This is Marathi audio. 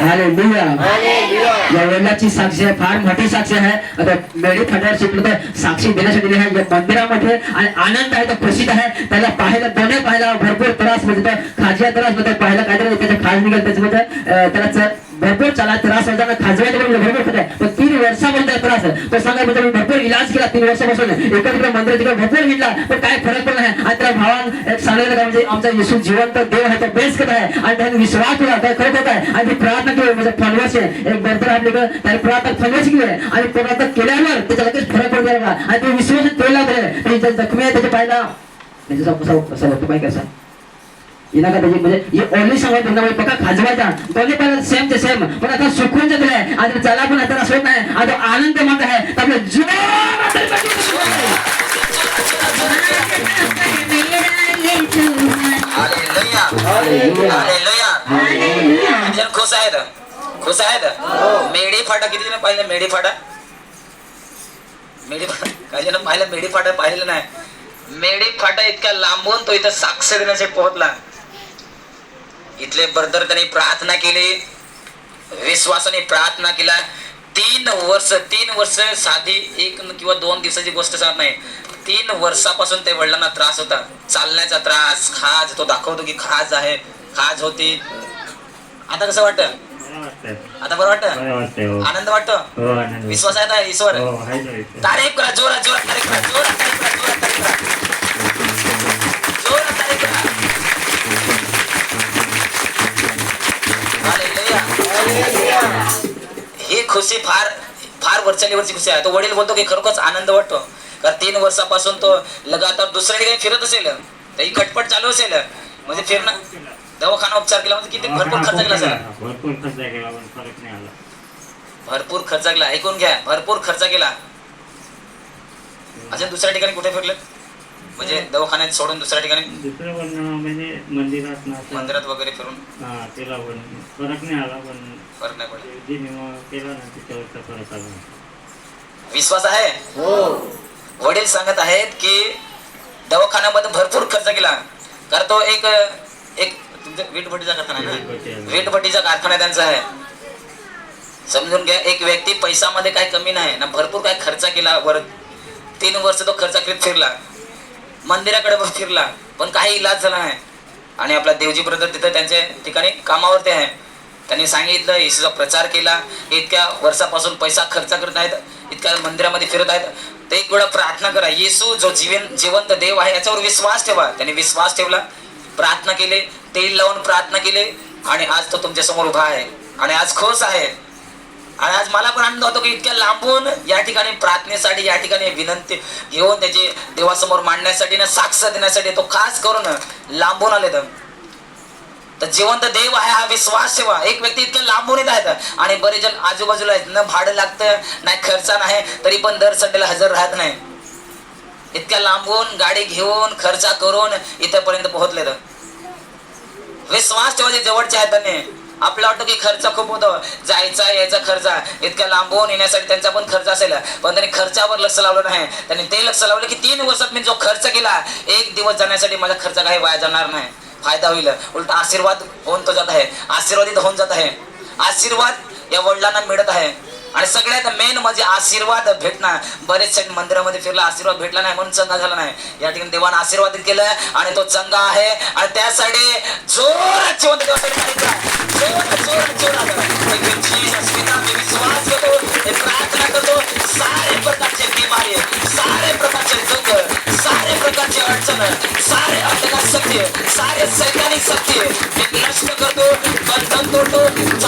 हालेलुया या वडिलाची साक्षी आहे फार मोठी साक्षी आहे. आता मेळी शिकलो तर साक्षी देण्यासाठी दिली आहे. या मंदिरामध्ये आणि आनंद आहे तो प्रसिद्ध आहे. त्याला पाहायला दोन्ही पाहायला भरपूर त्रास म्हणजे खाजव्या त्रासमध्ये पाहायला काहीतरी त्याच्या खाज निघेल त्याच्यामध्ये. त्याला भरपूर चला त्रास होता खाजवायचा पण भरपूर होत. आहे वर्षापर्यंत त्याला त्रास आहे तो सांगा म्हणजे मी भरपूर इलाज केला. तीन वर्षापासून एकत्र मंदिर तिकडे भरपूर घेतला पण काय फरक पण नाही. आणि त्या भावान एक सांगितलं का म्हणजे आमचा येशू जिवंत देव आहे तो बेस करत आहे. आणि त्याने विश्वास केला त्या करत होता आणि ती प्रार्थना केली. म्हणजे फलवश आहे एक बरोबर आपली त्याने प्रार्थना फलवश केली. आहे आणि प्रार्थना केल्यावर त्याच्या लगेच फरक पडत गेला आणि ते विश्वास केला त्याने. जखमी आहे त्याच्या पाहिला त्याचा म्हणजे कसा कसा होतो पाहिजे कसा येणार का त्याची म्हणजे हे ओनली त्यांना म्हणजे पक्का खाजवायचा. दोन्ही पण सेम ते सेम पण आता सुकून जात आहे आणि चला पण आता होत नाही आता आनंद मागत आहे आपलं जीवन खुश आहेत? खुश आहेत? मेढी फाटा किती जण पाहिलं मेढी फाटा? मेढी फाटा काही जण पाहिलं मेढी फाटा पाहिलेलं नाही. मेढी फाटा इतक्या लांबून तो इथं साक्ष देण्यासाठी पोहोचला. इथले बरदर त्यांनी प्रार्थना केली विश्वासाने प्रार्थना केला. तीन वर्ष तीन वर्ष साधी एक किंवा दोन दिवसाची गोष्ट सांगत नाही. तीन वर्षापासून ते वडिलांना त्रास होता. चालण्याचा त्रास खाज तो दाखवतो की खाज आहे खाज होती. आता कसं वाटत? आता बरं वाटत? आनंद वाटतो? विश्वास आहे ना ईश्वर तारीफ करा जोरात जोरात तारीफ करा जोरात तारीफ करा जोरात तारीफ करा. खुशी फार फार वरच्या लेवलची खुशी आहे. तो वडील बोलतो की खरोखरच आनंद वाटतो. कारण तीन वर्षापासून तो लगातार दुसऱ्या ठिकाणी फिरत असेल. त्याची खटपट चालू असेल. म्हणजे फिरणं दवाखाना उपचार केला म्हणजे किती भरपूर खर्च केला असेल. भरपूर खर्च केला भरपूर खर्च केला. ऐकून घ्या भरपूर खर्च केला. अजून दुसऱ्या ठिकाणी कुठे फिरले? म्हणजे दवाखान्यात सोडून दुसऱ्या ठिकाणी? दुसरं पण म्हणजे मंदिरात ना मंदिरात वगैरे फिरून? हा केला पण. फरक नाही आला पण फरक नाही पडला. जे नियम केला ना त्याच्यावरचा फरक आला. विश्वास आहे? वडील सांगत आहेत की दवाखान्यामध्ये भरपूर खर्च केला. कारण तो एक एक तुमचा वीटभट्टीचा कारखाना आहे ना. वीटभट्टीचा कारखाना त्यांचा आहे. समजून घ्या एक व्यक्ती पैशामध्ये काय कमी नाही ना भरपूर काय खर्च केला वर तीन वर्ष तो खर्च करीत फिरला. मंदिराकडे पण फिरला पण काही इलाज झाला नाही. आणि आपला देवजी ब्रदर तिथं त्यांच्या ठिकाणी कामावरती आहे. त्यांनी सांगितलं येशूचा प्रचार केला. इतक्या वर्षापासून पैसा खर्च करत आहेत इतक्या मंदिरामध्ये फिरत आहेत. तर एक वेळा प्रार्थना करा. येशू जो जीवन जिवंत देव आहे याच्यावर विश्वास ठेवा. त्यांनी विश्वास ठेवला प्रार्थना केले तेल लावून प्रार्थना केले आणि आज तो तुमच्यासमोर उभा आहे. आणि आज खुश आहे. आणि आज मला पण आनंद होतो की इतक्या लांबून या ठिकाणी प्रार्थनेसाठी या ठिकाणी विनंती घेऊन त्याची देवासमोर मांडण्यासाठी ना साक्ष देण्यासाठी तो खास करून लांबून आले तर तर जिवंत देव आहे हा विश्वास ठेवा एक व्यक्ती इतक्या लांबून येत आहेत आणि बरेच जण आजूबाजूला आहेत. न भाडं लागतं नाही खर्चा नाही तरी पण दर संडेला हजर राहत नाही. इतक्या लांबून गाडी घेऊन खर्चा करून इथपर्यंत पोहोचले तर विश्वास ठेवायचे जे जवळचे आहेत त्यांनी. आपलं वाटतं की खर्च खूप होतो. जायचा यायचा खर्च. इतक्या लांबून येण्यासाठी त्यांचा पण खर्च असेल. पण त्यांनी खर्चावर लक्ष लावलं नाही. त्यांनी ते लक्ष लावलं की तीन वर्षात मी जो खर्च केला एक दिवस जाण्यासाठी माझा खर्च काही वाया जाणार नाही. फायदा होईल. उलट आशीर्वाद होऊन तो जात आहे. आशीर्वादित होऊन जात आहे. आशीर्वाद या वडिलांना मिळत आहे. आणि सगळ्यात मेन म्हणजे आशीर्वाद भेटणं. बरेच मंदिरामध्ये फिरला आशीर्वाद भेटला नाही म्हणून चंगा झाला नाही. या ठिकाणी देवानं आशीर्वादित केलं आणि तो चंगा आहे. आणि त्यासाठी जोरात सत्य नष्ट करतो बंधन तोडतो.